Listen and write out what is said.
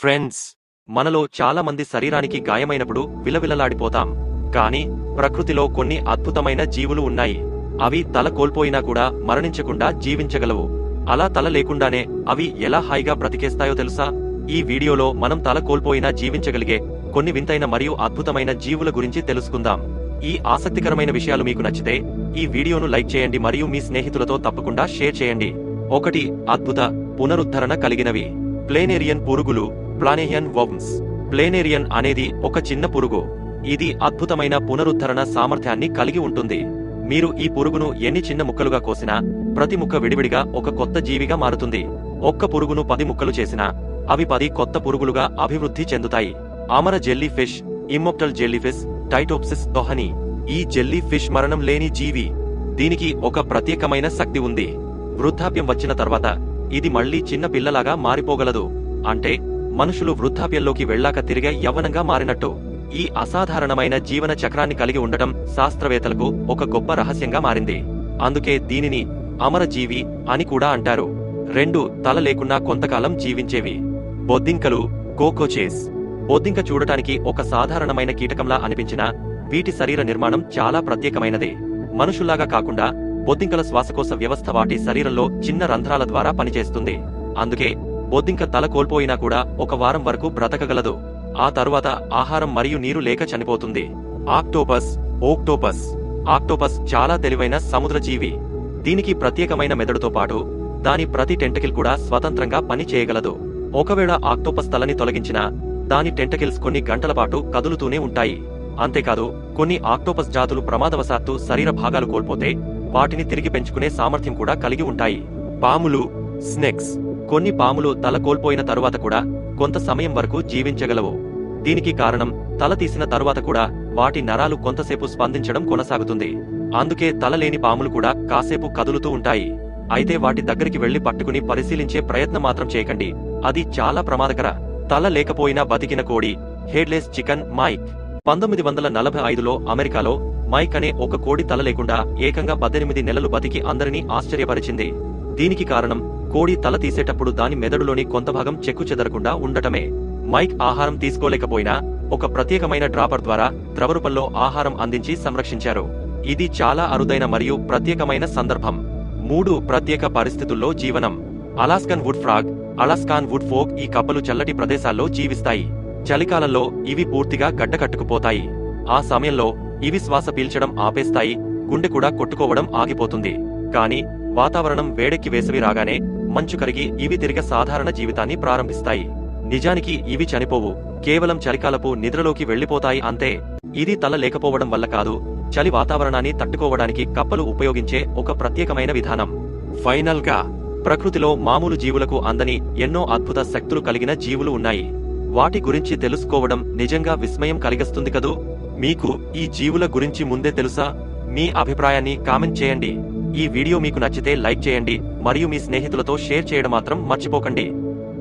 Friends మనలో చాలా మంది శరీరానికి గాయమైనప్పుడు విలవిలలాడిపోతాం. కానీ ప్రకృతిలో కొన్ని అద్భుతమైన జీవులు ఉన్నాయి. అవి తల కోల్పోయినా కూడా మరణించకుండా జీవించగలవు. అలా తల లేకుండానే అవి ఎలా హాయిగా బ్రతికేస్తాయో తెలుసా? ఈ వీడియోలో మనం తల కోల్పోయినా జీవించగలిగే కొన్ని వింతైన మరియు అద్భుతమైన జీవుల గురించి తెలుసుకుందాం. ఈ ఆసక్తికరమైన విషయాలు మీకు నచ్చితే ఈ వీడియోను లైక్ చేయండి మరియు మీ స్నేహితులతో తప్పకుండా షేర్ చేయండి. ఒకటి అద్భుత పునరుద్ధరణ కలిగినవి. ప్లేనేరియన్ పురుగులు ప్లానేయన్ వర్మ్స్ ప్లేనేరియన్ అనేది ఒక చిన్న పురుగు. ఇది అద్భుతమైన పునరుద్ధరణ సామర్థ్యాన్ని కలిగి ఉంటుంది. మీరు ఈ పురుగును ఎన్ని చిన్న ముక్కలుగా కోసినా ప్రతి ముక్క విడివిడిగా ఒక కొత్త జీవిగా మారుతుంది. ఒక్క పురుగును పది ముక్కలు చేసినా అవి పది కొత్త పురుగులుగా అభివృద్ధి చెందుతాయి. అమర జెల్లీ ఫిష్ ఇమ్మొప్టల్ జెల్లీఫిష్ టైటోప్సిస్ దొహని. ఈ జెల్లీ ఫిష్ మరణం లేని జీవి. దీనికి ఒక ప్రత్యేకమైన శక్తి ఉంది. వృద్ధాప్యం వచ్చిన తర్వాత ఇది మళ్ళీ చిన్న పిల్లలాగా మారిపోగలదు. అంటే మనుషులు వృద్ధాప్యంలోకి వెళ్ళాక తిరిగే యవ్వనంగా మారినట్టు. ఈ అసాధారణమైన జీవన చక్రాన్ని కలిగి ఉండటం శాస్త్రవేత్తలకు ఒక గొప్ప రహస్యంగా మారింది. అందుకే దీనిని అమరజీవి అని కూడా అంటారు. రెండు తల లేకున్నా కొంతకాలం జీవించేవి. బొద్దింకలు కోకోచేస్. బొద్దింక చూడటానికి ఒక సాధారణమైన కీటకంలా అనిపించినా వీటి శరీర నిర్మాణం చాలా ప్రత్యేకమైనది. మనుషుల్లాగా కాకుండా బొద్దింకల శ్వాసకోశ వ్యవస్థ వాటి శరీరంలో చిన్న రంధ్రాల ద్వారా పనిచేస్తుంది. అందుకే బొద్దింక తల కోల్పోయినా కూడా ఒక వారం వరకు బ్రతకగలదు. ఆ తరువాత ఆహారం మరియు నీరు లేక చనిపోతుంది. ఆక్టోపస్ ఓక్టోపస్. ఆక్టోపస్ చాలా తెలివైన సముద్ర జీవి దీనికి ప్రత్యేకమైన మెదడుతో పాటు దాని ప్రతి టెంటకిల్ కూడా స్వతంత్రంగా పని చేయగలదు. ఒకవేళ ఆక్టోపస్ తలని తొలగించినా దాని టెంటకిల్స్ కొన్ని గంటల పాటు కదులుతూనే ఉంటాయి. అంతేకాదు కొన్ని ఆక్టోపస్ జాతులు ప్రమాదవశాత్తు శరీర భాగాలు కోల్పోతే వాటిని తిరిగి పెంచుకునే సామర్థ్యం కూడా కలిగి ఉంటాయి. పాములు స్నేక్స్. కొన్ని పాములు తల కోల్పోయిన తరువాత కూడా కొంత సమయం వరకు జీవించగలవు. దీనికి కారణం తల తీసిన తరువాత కూడా వాటి నరాలు కొంతసేపు స్పందించడం కొనసాగుతుంది. అందుకే తల లేని పాములు కూడా కాసేపు కదులుతూ ఉంటాయి. అయితే వాటి దగ్గరికి వెళ్ళి పట్టుకుని పరిశీలించే ప్రయత్నం మాత్రం చేయకండి. అది చాలా ప్రమాదకర. తల లేకపోయినా బతికిన కోడి హెడ్లెస్ చికెన్ మైక్. పంతొమ్మిది వందల నలభై ఐదులో అమెరికాలో మైక్ అనే ఒక కోడి తల లేకుండా ఏకంగా పద్దెనిమిది నెలలు బతికి అందరినీ ఆశ్చర్యపరిచింది. దీనికి కారణం కోడి తల తీసేటప్పుడు దాని మెదడులోని కొంత భాగం చెక్కు చెదరకుండా ఉండటమే. మైక్ ఆహారం తీసుకోలేకపోయినా ఒక ప్రత్యేకమైన డ్రాపర్ ద్వారా ద్రవరూపంలో ఆహారం అందించి సంరక్షించారు. ఇది చాలా అరుదైన మరియు ప్రత్యేకమైన సందర్భం. మూడు ప్రత్యేక పరిస్థితుల్లో జీవనం. Alaskan wood frog Alaskan wood frog ఈ కప్పలు చల్లటి ప్రదేశాల్లో జీవిస్తాయి. చలికాలంలో ఇవి పూర్తిగా గడ్డకట్టుకుపోతాయి. ఆ సమయంలో ఇవి శ్వాస పీల్చడం ఆపేస్తాయి గుండె కూడా కొట్టుకోవడం ఆగిపోతుంది. కానీ వాతావరణం వేడెక్కి వేసవి రాగానే మంచు కరిగి ఇవి తిరిగి సాధారణ జీవితాన్ని ప్రారంభిస్తాయి. నిజానికి ఇవి చనిపోవు. కేవలం చలికాలపు నిద్రలోకి వెళ్ళిపోతాయి అంతే. ఇది తల లేకపోవడం వల్ల కాదు. చలి వాతావరణాన్ని తట్టుకోవడానికి కప్పలు ఉపయోగించే ఒక ప్రత్యేకమైన విధానం. ఫైనల్గా ప్రకృతిలో మామూలు జీవులకు అందని ఎన్నో అద్భుత శక్తులు కలిగిన జీవులు ఉన్నాయి. వాటి గురించి తెలుసుకోవడం నిజంగా విస్మయం కలిగిస్తుంది కదూ? మీకు ఈ జీవుల గురించి ముందే తెలుసా? మీ అభిప్రాయాన్ని కామెంట్ చేయండి. ఈ వీడియో మీకు నచ్చితే లైక్ చేయండి. మరియు మీ స్నేహితులతో షేర్ చేయడం మాత్రం మర్చిపోకండి.